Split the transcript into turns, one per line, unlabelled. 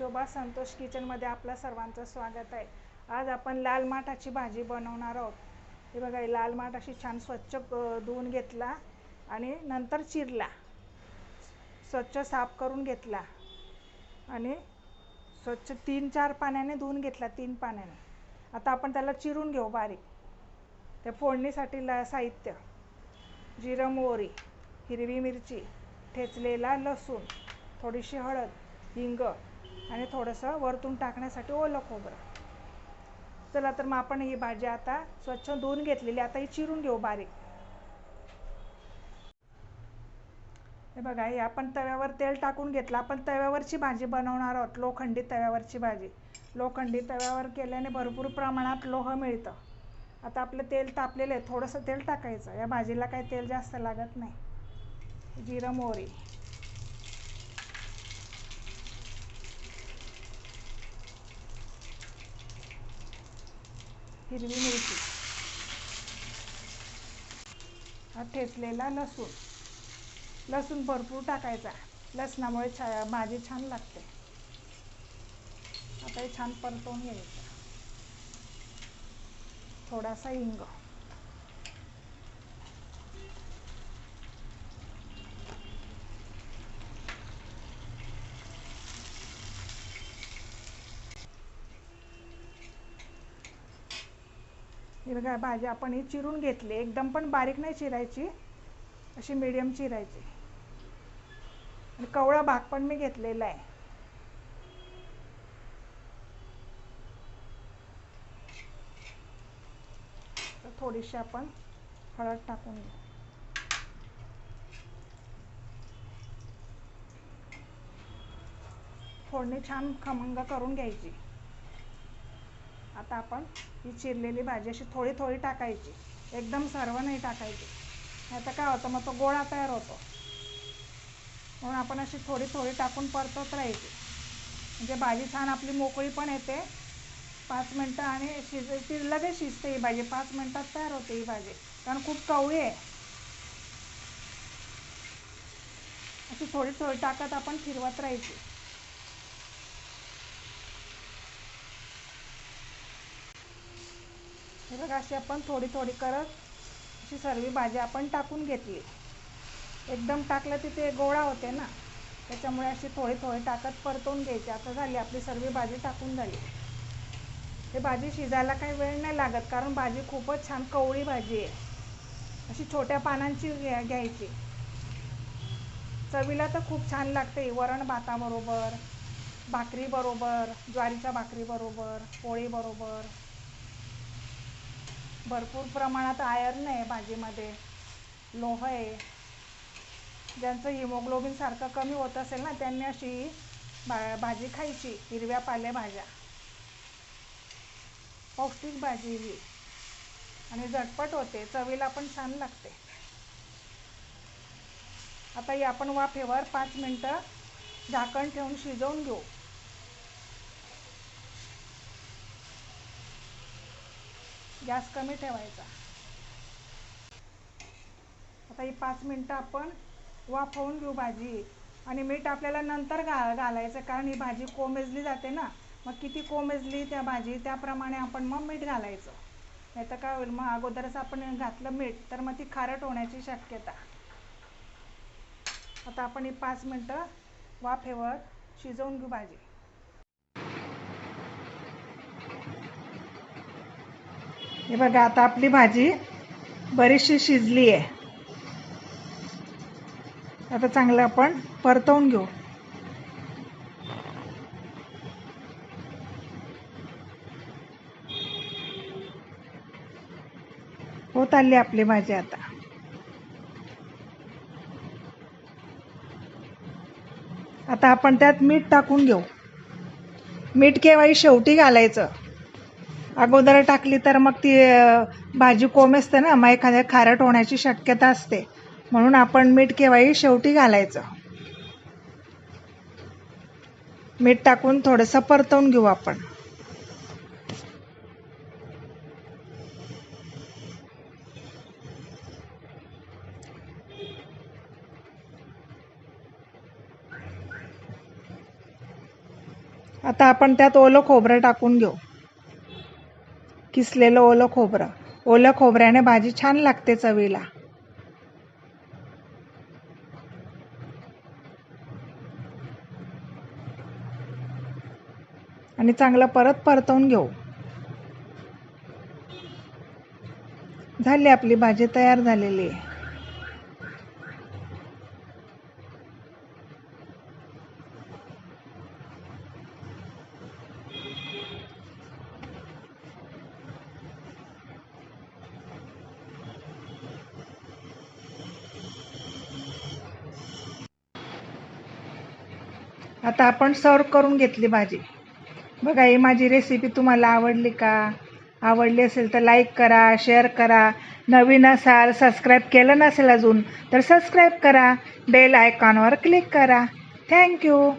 शोभा संतोष किचनमध्ये आपलं सर्वांचं स्वागत आहे. आज आपण लाल माठाची भाजी बनवणार आहोत. हे बघा लाल माठ अशी छान स्वच्छ धुवून घेतला आणि नंतर चिरला. स्वच्छ साफ करून घेतला आणि स्वच्छ तीन चार पाण्याने धुवून घेतला तीन पाण्याने. आता आपण त्याला चिरून घेऊ बारीक. त्या फोडणीसाठी ला साहित्य जिरं मोहरी हिरवी मिरची ठेचलेला लसूण थोडीशी हळद हिंग आणि थोडंसं वरतून टाकण्यासाठी ओलं खोबरं. चला तर मग आपण ही भाजी आता स्वच्छ धुवून घेतलेली आता ही चिरून घेऊ बारीक. हे बघा हे आपण तव्यावर तेल टाकून घेतलं. आपण तव्यावरची भाजी बनवणार आहोत लोखंडी तव्यावरची भाजी. लोखंडी तव्यावर केल्याने भरपूर प्रमाणात लोह मिळतं. आता आपलं तेल तापलेलं आहे थोडंसं तेल टाकायचं. या भाजीला काही तेल जास्त लागत नाही. जिरं मोहरी. हिरवी मिरची. हा ठेचलेला लसूण. लसूण भरपूर टाकायचा. लसणामुळे छा भाजी छान लागते. आता हे छान परतवून घ्यायचं. थोडासा हिंग. हिरव्या भाज्या भाजी आपण ही चिरून घेतली. एकदम पण बारीक नाही चिरायची. अशी मिडियम चिरायची. आणि कवळा भाग पण मी घेतलेला आहे. तर थोडीशी आपण हळद टाकून घेऊ. फोडणी छान खमंग करून घ्यायची. आता आपण ही चिरलेली भाजी अशी थोडी थोडी टाकायची. एकदम सर्व नाही टाकायची. नाही तर काय होतं मग तो गोळा तयार होतो. म्हणून आपण अशी थोडी थोडी टाकून परतत राहायची. म्हणजे भाजी छान आपली मोकळी पण येते. पाच मिनटं आणि शिज ती लगेच शिजते ही भाजी. पाच मिनटात तयार होते ही भाजी. कारण खूप कवळी आहे. अशी थोडी थोडी टाकत आपण फिरवत राहायची. हे बघा अशी आपण थोडी थोडी करत अशी सर्व भाजी आपण टाकून घेतली. एकदम टाकलं की ते गोळा होते ना. त्याच्यामुळे अशी थोडी थोडी टाकत परतवून घ्यायची. आता झाली आपली सर्व भाजी टाकून झाली. हे भाजी शिजायला काही वेळ नाही लागत कारण भाजी खूपच छान कवळी भाजी आहे. अशी छोट्या पानांची घ्या घ्यायची. चवीला तर खूप छान लागते. वरण भाताबरोबर भाकरीबरोबर ज्वारीच्या भाकरीबरोबर पोळीबरोबर भरपूर प्रमाणात आयर्न आहे भाजीमध्ये. लोह आहे. ज्यांचं हिमोग्लोबिन सारखं कमी होत असेल ना त्यांनी अशी भा भाजी खायची हिरव्या पालेभाज्या पौष्टिक भाजी ही. आणि झटपट होते चवीला पण छान लागते. आता ही आपण वाफेवर पाच मिनटं झाकण ठेवून शिजवून घेऊ. गॅस कमी ठेवायचा. आता ही पाच मिनटं आपण वाफवून घेऊ भाजी. आणि मीठ आपल्याला नंतर घा घालायचं कारण ही भाजी कोमेजली जाते ना. मग किती कोमेजली त्या भाजी त्याप्रमाणे आपण मग मीठ घालायचं. नाही तर काय होईल मग अगोदरच आपण घातलं मीठ तर मग ती खारट होण्याची शक्यता. आता आपण ही पाच मिनटं वाफेवर शिजवून घेऊ भाजी. हे बघा आता आपली भाजी बरीचशी शिजली आहे. आता चांगलं आपण परतवून घेऊ. होत आली आपली भाजी आता. आता आपण त्यात मीठ टाकून घेऊ. मीठ केव्हाही शेवटी घालायचं. अगोदर टाकली तर मग ती भाजी कोंब असते ना मग एखाद्या खारट होण्याची शक्यता असते. म्हणून आपण मीठ केव्हाही शेवटी घालायचं. मीठ टाकून थोडंसं परतवून घेऊ आपण. आता आपण त्यात ओलं खोबरं टाकून घेऊ. किसलेलं ओलं खोबरं? ओलं खोबऱ्याने भाजी छान लागते चवीला. आणि चांगलं परत परतवून घेऊ. झाली आपली भाजी तयार झालेली. आहे आता आपण सर्व करून घेतली भाजी. बघा ही माझी रेसिपी तुम्हाला आवडली का? आवडली असेल तर लाईक करा शेअर करा. नवीन असाल सबस्क्राईब केलं नसेल अजून तर सबस्क्राईब करा. बेल आयकॉनवर क्लिक करा. थँक्यू